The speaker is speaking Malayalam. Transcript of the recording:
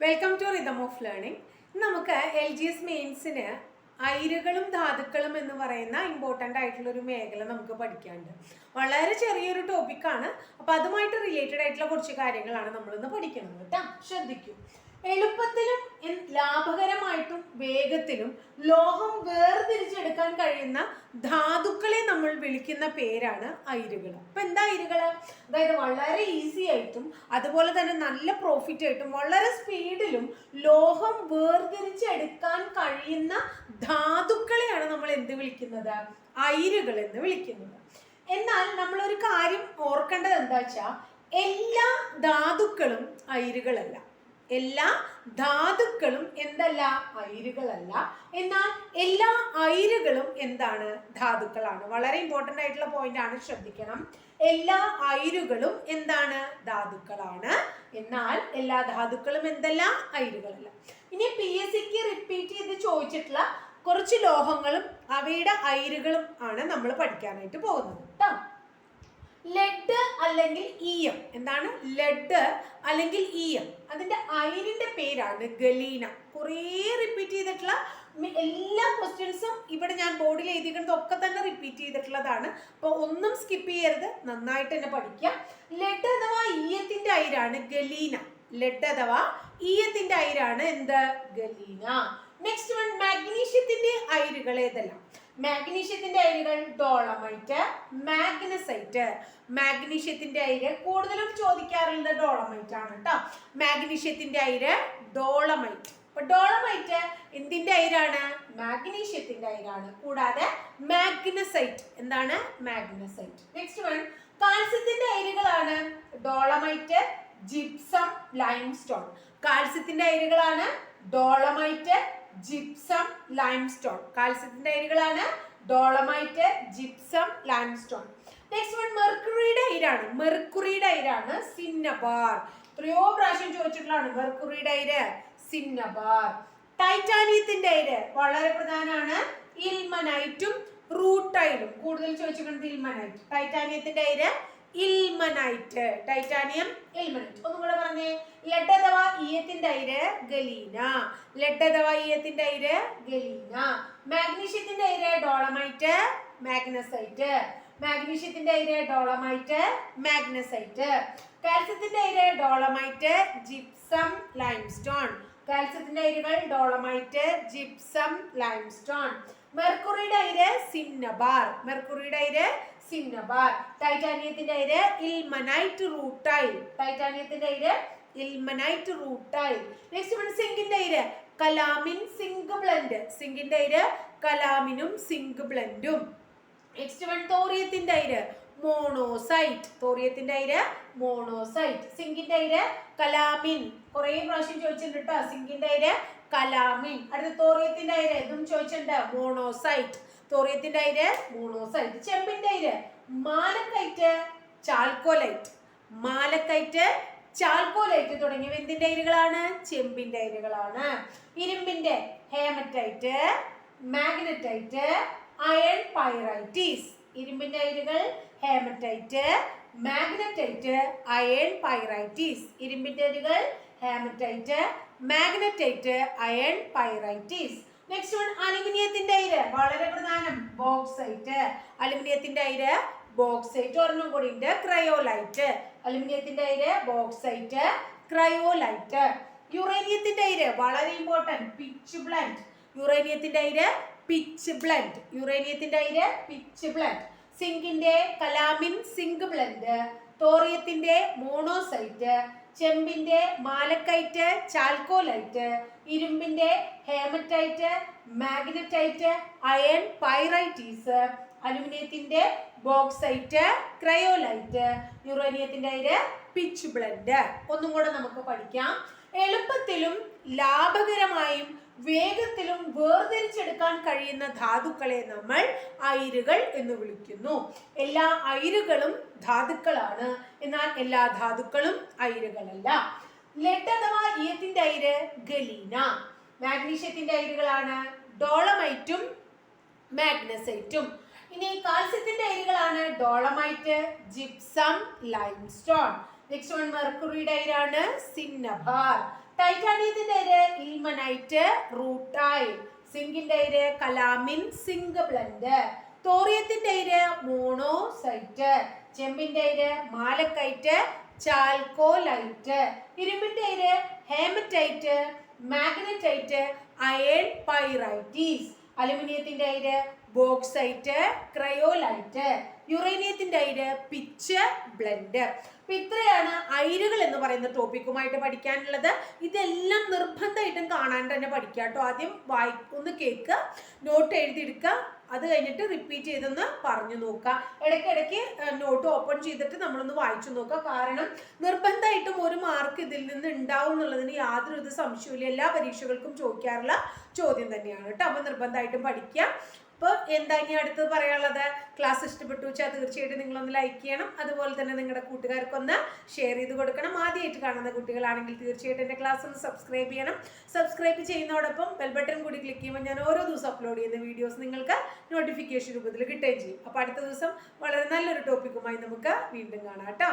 Welcome to rhythm of learning നമുക്ക് എൽ ജി എസ് മെയിൻസിന് അയിരുകളും ധാതുക്കളും എന്ന് പറയുന്ന ഇമ്പോർട്ടന്റ് ആയിട്ടുള്ള ഒരു മേഖല നമുക്ക് പഠിക്കാനുണ്ട്. വളരെ ചെറിയൊരു ടോപ്പിക്കാണ് അപ്പോൾ അതുമായിട്ട് റിലേറ്റഡ് ആയിട്ടുള്ള കുറച്ച് കാര്യങ്ങളാണ് നമ്മൾ ഇന്ന് പഠിക്കുന്നത് കേട്ടോ. ശ്രദ്ധിക്കൂ. എളുപ്പത്തിലും ലാഭകരമായിട്ടും വേഗത്തിലും ലോഹം വേർതിരിച്ചെടുക്കാൻ കഴിയുന്ന ധാതുക്കളെ നമ്മൾ വിളിക്കുന്ന പേരാണ് അയിരുകൾ അപ്പൊ എന്താ അയിരുകൾ അതായത് വളരെ ഈസി ആയിട്ടും അതുപോലെ തന്നെ നല്ല പ്രോഫിറ്റ് ആയിട്ടും വളരെ സ്പീഡിലും ലോഹം വേർതിരിച്ചെടുക്കാൻ കഴിയുന്ന ധാതുക്കളെയാണ് നമ്മൾ എന്ത് വിളിക്കുന്നത്? അയിരുകൾ എന്ന് വിളിക്കുന്നത്. എന്നാൽ നമ്മൾ ഒരു കാര്യം ഓർക്കേണ്ടത് എന്താ വെച്ചാൽ എല്ലാ ധാതുക്കളും അയിരുകളല്ല. എല്ലാ ധാതുക്കളും എന്തല്ല? അയിരുകളല്ല. എന്നാൽ എല്ലാ അയിരുകളും എന്താണ്? ധാതുക്കളാണ്. വളരെ ഇമ്പോർട്ടന്റ് ആയിട്ടുള്ള പോയിന്റ് ആണ്. ശ്രദ്ധിക്കണം. എല്ലാ അയിരുകളും എന്താണ്? ധാതുക്കളാണ്. എന്നാൽ എല്ലാ ധാതുക്കളും എന്തല്ല? അയിരുകളല്ല. ഇനി പി എസ് സിക്ക് റിപ്പീറ്റ് ചെയ്ത് ചോദിച്ചിട്ടുള്ള കുറച്ച് ലോഹങ്ങളും അവയുടെ അയിരുകളും ആണ് നമ്മൾ പഠിക്കാനായിട്ട് പോകുന്നത്. കേട്ടോ ലെഡ് അല്ലെങ്കിൽ ഈയം. എന്താണ്? ലെഡ് അല്ലെങ്കിൽ ഈയം. അതിന്റെ അയിരിന്റെ പേരാണ് ഗലീന. കുറേ റിപ്പീറ്റ് ചെയ്തിട്ടുള്ള എല്ലാ ക്വസ്റ്റ്യൻസും ഇവിടെ ഞാൻ ബോർഡിൽ എഴുതിയിരിക്കുന്നത് ഒക്കെ തന്നെ റിപ്പീറ്റ് ചെയ്തിട്ടുള്ളതാണ്. അപ്പോൾ ഒന്നും സ്കിപ്പ് ചെയ്യരുത്. നന്നായിട്ട് തന്നെ പഠിക്കുക. ലെഡ് അഥവാ ഈയത്തിന്റെ അയിരാണ് ഗലീന. ലെഡ് അഥവാ ഈയത്തിന്റെ അയിരാണ് എന്ത്? ഗലീന. നെക്സ്റ്റ് വൺ മാഗ്നീഷ്യത്തിന്റെ അയിരുകൾ ഏതെല്ലാം? മാഗ്നീഷ്യത്തിന്റെ അയിരുകൾ ഡോളമൈറ്റ് മാഗ്നസൈറ്റ് മാഗ്നീഷ്യത്തിന്റെ അയിര് കൂടുതലും ചോദിക്കാറുള്ളത് ഡോളമൈറ്റ് ആണ് കേട്ടോ മാഗ്നീഷ്യത്തിന്റെ അയിര് ഡോളമൈറ്റ് ഡോളമൈറ്റ് എന്തിന്റെ അയിരാണ് മാഗ്നീഷ്യത്തിന്റെ അയിരാണ് കൂടാതെ മാഗ്നസൈറ്റ് എന്താണ്? മാഗ്നസൈറ്റ് നെക്സ്റ്റ് വൺ കാൽസ്യത്തിന്റെ അയിരുകളാണ് ഡോളമൈറ്റ് ജിപ്സം ലൈംസ്റ്റോൺ കാൽസ്യത്തിന്റെ അയിരുകളാണ് ഡോളമൈറ്റ് ജിപ്സം ലൈംസ്റ്റോൺ കാൽസ്യത്തിന്റെ അയിരുകളാണ് dolomite gypsum limestone next one മെർക്കുറിയുടെ അയിരാണ്. മെർക്കുറിയുടെ അയിരാണ് സിന്നബാർ എത്രയോ പ്രാവശ്യം ചോദിച്ചിട്ടുള്ളതാണ് മെർക്കുറിയുടെ അയിര് സിന്നബാർ ടൈറ്റാനിയത്തിന്റെ അയിര് വളരെ പ്രധാനമാണ്. ഇൽമനൈറ്റും റൂട്ടൈലും കൂടുതൽ ചോദിച്ചിട്ടുണ്ട് ഇൽമനൈറ്റ് ടൈറ്റാനിയത്തിന്റെ അയിര് ഇൽമനൈറ്റ്. Titanium ilmenite. ഒന്നും കൂടെ പറഞ്ഞേ. ലെഡ് അഥവാ ഈയത്തിന്റെ അയിര് ഗലീന. ലെഡ് അഥവാ ഈയത്തിന്റെ അയിര് ഗലീന. മാഗ്നീഷ്യത്തിന്റെ അയിര് ഡോളമൈറ്റ് മാഗ്നസൈറ്റ്. മാഗ്നീഷ്യത്തിന്റെ അയിര് ഡോളമൈറ്റ് മാഗ്നസൈറ്റ്. കാൽസ്യത്തിന്റെ അയിര് ഡോളമൈറ്റ് ജിപ്സം ലൈംസ്റ്റോൺ. കാൽസ്യത്തിന്റെ അയിരുകൾ ഡോളമൈറ്റ് ജിപ്സം ലൈംസ്റ്റോൺ. മെർക്കുറിയുടെ അയിര് സിന്നബാർ. മെർക്കുറിയുടെ അയിര് സിന്നബാർ ടൈറ്റാനിയത്തിന്റെ അയിര് ഇൽമനൈറ്റ് റൂട്ടൈൽ ടൈറ്റാനിയത്തിന്റെ അയിര് ഇൽമനൈറ്റ് റൂട്ടൈൽ നെക്സ്റ്റ് വൺ സിങ്കിന്റെ അയിര് കലാമിൻ സിങ്ക് ബ്ലെൻഡ്. സിങ്കിന്റെ അയിര് കലാമിനും സിങ്ക് ബ്ലെൻഡും. നെക്സ്റ്റ് വൺ തോറിയത്തിന്റെ അയിര് മോണോസൈറ്റ്. തോറിയത്തിന്റെ അയിര് മോണോസൈറ്റ്. സിങ്കിന്റെ അയിര് കലാമിൻ. കുറേ പ്രാവശ്യം ചോദിച്ചിട്ടുണ്ട് കേട്ടോ സിങ്കിന്റെ അയിര് കലാമിൻ. അടുത്ത തോറിയത്തിന്റെ അയിര് ഇതും ചോദിച്ചിട്ടുണ്ട് മോണോസൈറ്റ്. തോറിയത്തിന്റെ അയിര് മൂണോസൈറ്റ് ചെമ്പിന്റെ അയിര്. Malachite chalcolite. മാലക്കൈറ്റ് ചാൽക്കോലൈറ്റ് തുടങ്ങിയവ എന്തിന്റെ അയിരുകളാണ്? ചെമ്പിന്റെ അയിരുകളാണ്. ഇരുമ്പിന്റെ ഹേമറ്റൈറ്റ് മാഗ്നറ്റൈറ്റ് അയൺ പൈറൈറ്റീസ്. ഇരുമ്പിന്റെ അയിരുകൾ ഹേമറ്റൈറ്റ് മാഗ്നറ്റൈറ്റ് അയൺ പൈറൈറ്റീസ്. ഇരുമ്പിന്റെ അയിരുകൾ hematite magnetite iron pyrites. Next one അലുമിനിയത്തിന്റെ അയിര്. വളരെ പ്രധാനം. ബോക്സൈറ്റ് അലുമിനിയത്തിന്റെ അയിര് ബോക്സൈറ്റ് ഒരെണ്ണം കൂടി ഉണ്ട്. ക്രയോലൈറ്റ് അലുമിനിയത്തിന്റെ അയിര് ബോക്സൈറ്റ് ക്രയോലൈറ്റ് യുറേനിയത്തിന്റെ അയിര്. വളരെ ഇമ്പോർട്ടന്റ് പിച്ച് ബ്ലൻഡ് യുറേനിയത്തിന്റെ അയിര് പിച്ച് ബ്ലൻഡ് യുറേനിയത്തിന്റെ അയിര് പിച്ച് ബ്ലൻഡ് സിങ്കിന്റെ കലാമിൻ സിങ്ക് ബ്ലൻഡ് തോറിയത്തിന്റെ മോണോസൈറ്റ് ചെമ്പിന്റെ മാലക്കൈറ്റ് ചാൽക്കോലൈറ്റ് ഇരുമ്പിന്റെ ഹേമറ്റൈറ്റ് മാഗ്നറ്റൈറ്റ് അയൺ പൈറൈറ്റീസ് അലുമിനിയത്തിന്റെ ബോക്സൈറ്റ് ക്രയോലൈറ്റ് യുറേനിയത്തിന്റെ അതിൽ പിച്ച് ബ്ലഡ്. ഒന്നും കൂടെ നമുക്ക് പഠിക്കാം. എളുപ്പത്തിലും ലാഭകരമായും വേഗത്തിലും വേർതിരിച്ചെടുക്കാൻ കഴിയുന്ന ധാതുക്കളെ നമ്മൾ അയിരുകൾ എന്ന് വിളിക്കുന്നു. എല്ലാ അയിരുകളും ധാതുക്കളാണ്. എന്നാൽ എല്ലാ ധാതുക്കളും അയിരുകളല്ല. ലെഡ് അഥവാ ഈയത്തിന്റെ അയിര് ഗലീന. മാഗ്നീഷ്യത്തിന്റെ അയിരുകളാണ് ഡോളമൈറ്റും മാഗ്നസൈറ്റും. ഇനി കാൽസ്യത്തിന്റെ അയിരുകളാണ് dolomite gypsum limestone. Next one മെർക്കുറിയുടെ അയിരാണ് സിന്നബാർ ടൈറ്റാനിയത്തിന്റെ അയിര് ഇൽമനൈറ്റ് റൂട്ടായി സിങ്കിന്റെ അയിര് കലാമിൻ സിങ്ക് ബ്ലൻഡ് തോറിയത്തിന്റെ അയിര് മോണോസൈറ്റ് ചെമ്പിന്റെ അയിര് മാലക്കൈറ്റ് ചാൽക്കോലൈറ്റ് ഇരുമ്പിന്റെ അയിര് ഹേമറ്റൈറ്റ് മാഗ്നറ്റൈറ്റ് അയൺ പൈറൈറ്റീസ് അലുമിനിയത്തിന്റെ അയിര് ബോക്സൈറ്റ് ക്രയോലൈറ്റ് യുറേനിയത്തിന്റെ അയിര് പിച്ച് ബ്ലെൻഡ്. അപ്പൊ ഇത്രയാണ് അയിരുകൾ എന്ന് പറയുന്ന ടോപ്പിക്കുമായിട്ട് പഠിക്കാനുള്ളത്. ഇതെല്ലാം നിർബന്ധമായിട്ടും കാണാൻ തന്നെ പഠിക്കുക കേട്ടോ. ആദ്യം വായി ഒന്ന് കേൾക്കുക നോട്ട് എഴുതിയെടുക്കുക അത് കഴിഞ്ഞിട്ട് റിപ്പീറ്റ് ചെയ്തൊന്ന് പറഞ്ഞു നോക്കുക. ഇടയ്ക്കിടയ്ക്ക് നോട്ട് ഓപ്പൺ ചെയ്തിട്ട് നമ്മളൊന്ന് വായിച്ചു നോക്കുക. കാരണം നിർബന്ധമായിട്ടും ഒരു മാർക്ക് ഇതിൽ നിന്ന് ഉണ്ടാവും എന്നുള്ളതിന് യാതൊരു ഇത് സംശയമില്ല എല്ലാ പരീക്ഷകൾക്കും ചോദിക്കാറുള്ള ചോദ്യം തന്നെയാണ് കേട്ടോ. അപ്പം നിർബന്ധമായിട്ടും പഠിക്കുക. അപ്പോൾ എന്താ ഇനി അടുത്തത് പറയാനുള്ളത്? ക്ലാസ് ഇഷ്ടപ്പെട്ടു വെച്ചാൽ തീർച്ചയായിട്ടും നിങ്ങളൊന്ന് ലൈക്ക് ചെയ്യണം. അതുപോലെ തന്നെ നിങ്ങളുടെ കൂട്ടുകാർക്കൊന്ന് ഷെയർ ചെയ്ത് കൊടുക്കണം. ആദ്യമായിട്ട് കാണുന്ന കുട്ടികളാണെങ്കിൽ തീർച്ചയായിട്ടും എന്റെ ക്ലാസ് ഒന്ന് സബ്സ്ക്രൈബ് ചെയ്യണം. സബ്സ്ക്രൈബ് ചെയ്യുന്നതോടൊപ്പം ബെൽ ബട്ടൺ കൂടി ക്ലിക്ക് ചെയ്യുമ്പോൾ ഞാൻ ഓരോ ദിവസം അപ്ലോഡ് ചെയ്യുന്ന വീഡിയോസ് നിങ്ങൾക്ക് നോട്ടിഫിക്കേഷൻ രൂപത്തിൽ കിട്ടുകയും ചെയ്യും. അപ്പോൾ അടുത്ത ദിവസം വളരെ നല്ലൊരു ടോപ്പിക്കുമായി നമുക്ക് വീണ്ടും കാണാം കേട്ടോ.